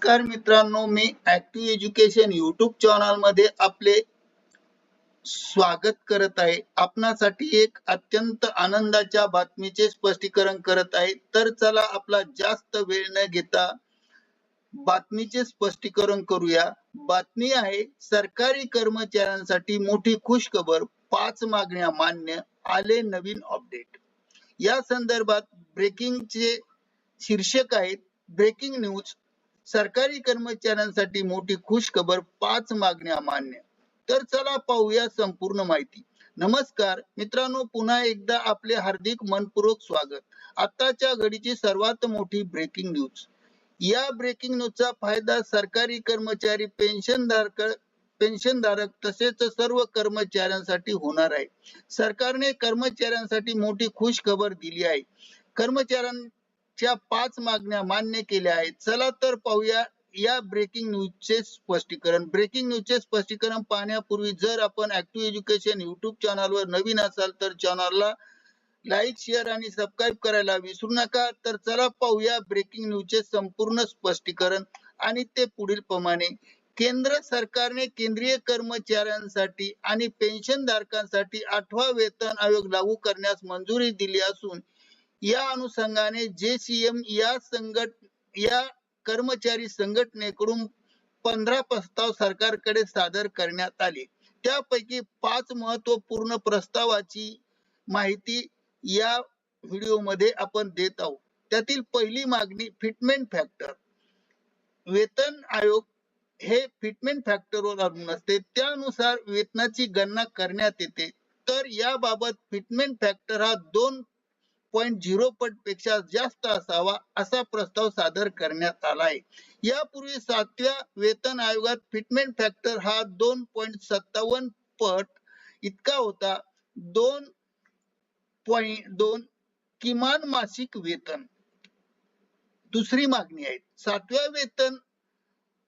नमस्कार मित्रांनो मी ऍक्टिव्ह एज्युकेशन युट्यूब चॅनलमध्ये आपले स्वागत करत आहे. आपणासाठी एक अत्यंत आनंदाच्या बातमीचे स्पष्टीकरण करत आहे. तर चला आपला जास्त वेळ न घेता बातमीचे स्पष्टीकरण करूया. बातमी आहे सरकारी कर्मचाऱ्यांसाठी मोठी खुशखबर पाच मागण्या मान्य आले नवीन अपडेट या संदर्भात ब्रेकिंगचे शीर्षक आहेत ब्रेकिंग न्यूज सरकारी कर्मचाऱ्यांसाठी मोठी खुशखबर पाच मागण्या मान्य. तर चला पाहूया संपूर्ण माहिती. नमस्कार मित्रांनो पुन्हा एकदा आपले हार्दिक मनपूर्वक स्वागत. आताच्या घडीची सर्वात मोठी ब्रेकिंग न्यूज या ब्रेकिंग न्यूजचा फायदा सरकारी कर्मचारी पेन्शनधारक पेन्शनधारक तसेच सर्व कर्मचाऱ्यांसाठी होणार आहे. सरकारने कर्मचाऱ्यांसाठी मोठी खुश खबर दिली आहे. कर्मचाऱ्यां कर्मचाऱ्यांच्या पाच मागण्या मान्य केल्या आहेत. चला तर पाहूया या ब्रेकिंग न्यूजचे स्पष्टीकरण. ब्रेकिंग न्यूजचे स्पष्टीकरण पाहण्यापूर्वी जर आपण ऍक्टिव्ह एज्युकेशन युट्यूब चॅनलवर नवीन असाल तर चॅनलला लाईक शेअर आणि सबस्क्राईब करायला विसरू नका. तर चला पाहूया ब्रेकिंग न्यूजचे संपूर्ण स्पष्टीकरण आणि ते पुढील प्रमाणे. केंद्र सरकारने केंद्रीय कर्मचाऱ्यांसाठी आणि पेन्शन धारकांसाठी आठवा वेतन आयोग लागू करण्यास मंजुरी दिली असून या अनुषंगाने जेसीएम या संघट या कर्मचारी संघटनेकडून पंधरा प्रस्ताव सरकारकडे सादर करण्यात आले. त्यापैकी पाच महत्त्वपूर्ण प्रस्तावाची माहिती या व्हिडिओमध्ये आपण देत आहोत. त्यातील पहिली मागणी फिटमेंट फॅक्टर. वेतन आयोग हे फिटमेंट फॅक्टरवर अवलंबून असते. त्यानुसार वेतनाची गणना करण्यात येते. तर याबाबत फिटमेंट फॅक्टर हा दोन पॉईंट झिरो पटपेक्षा जास्त असावा असा प्रस्ताव सादर करण्यात आला आहे. यापूर्वी सातव्या वेतन आयोगात फिटमेंट फॅक्टर हा दोन पॉईंट सत्तावन्न पट इतका होता. दोन पॉईंट दोन किमान मासिक वेतन. दुसरी मागणी आहे. सातव्या वेतन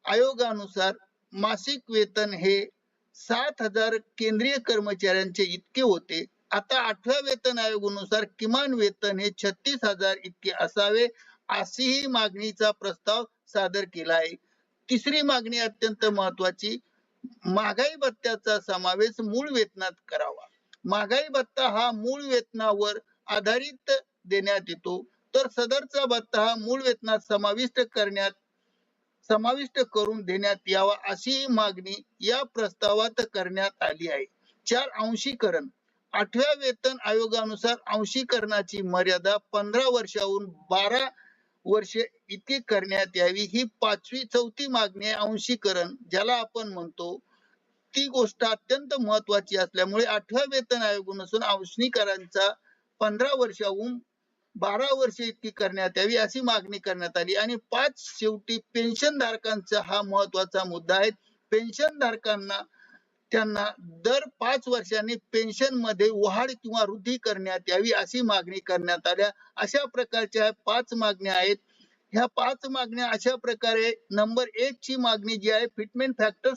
आयोगानुसार मासिक वेतन हे सात हजार केंद्रीय कर्मचाऱ्यांचे इतके होते. आता आठव्या वेतन आयोगानुसार किमान वेतन हे छत्तीस हजार इतके असावे अशीही मागणीचा प्रस्ताव सादर केला आहे. तिसरी मागणी अत्यंत महत्वाची महागाई भत्त्याचा समावेश मूळ वेतनात करावा. महागाई भत्ता हा मूळ वेतनावर आधारित देण्यात येतो. तर सदरचा भत्ता हा मूळ वेतनात समाविष्ट करण्यात समाविष्ट करून देण्यात यावा अशी मागणी या प्रस्तावात करण्यात आली आहे. चार अंशीकरण आठव्या वेतन आयोगानुसार अंशीकरणाची मर्यादा पंधरा वर्षाहून बारा वर्षे इतकी करण्यात यावी ही पाचवी चौथी मागणी आहे अंशीकरण ज्याला आपण म्हणतो ती गोष्ट अत्यंत महत्वाची असल्यामुळे आठव्या वेतन आयोगानुसार अंशनीकरांचा पंधरा वर्षाहून बारा वर्षे इतकी करण्यात यावी अशी मागणी करण्यात आली. आणि पाच शेवटी पेन्शन धारकांचा हा महत्त्वाचा मुद्दा आहे. पेन्शन धारकांना त्यांना दर पाच वर्षांनी पेन्शनमध्ये वाढ किंवा वृद्धी करण्यात यावी अशी मागणी करण्यात आल्या. अशा प्रकारच्या पाच मागण्या आहेत. ह्या पाच मागण्या अशा प्रकारे नंबर एक ची मागणी जी आहे फिटमेंट फॅक्टर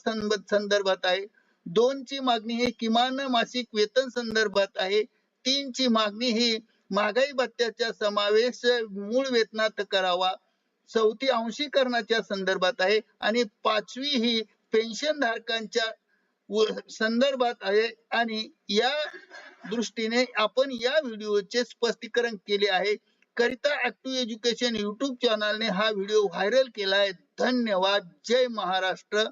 संदर्भात आहे. दोन ची मागणी ही किमान मासिक वेतन संदर्भात आहे. तीन ची मागणी ही महागाई भत्त्याचा समावेश मूळ वेतनात करावा. चौथी अंशीकरणाच्या संदर्भात आहे. आणि पाचवी ही पेन्शन धारकांच्या संदर्भात आहे. आणि या दृष्टीने आपण या व्हिडिओचे स्पष्टीकरण केले आहे. करिता ऍक्टिव्ह एज्युकेशन युट्यूब चॅनलने हा व्हिडिओ व्हायरल केला आहे. धन्यवाद. जय महाराष्ट्र.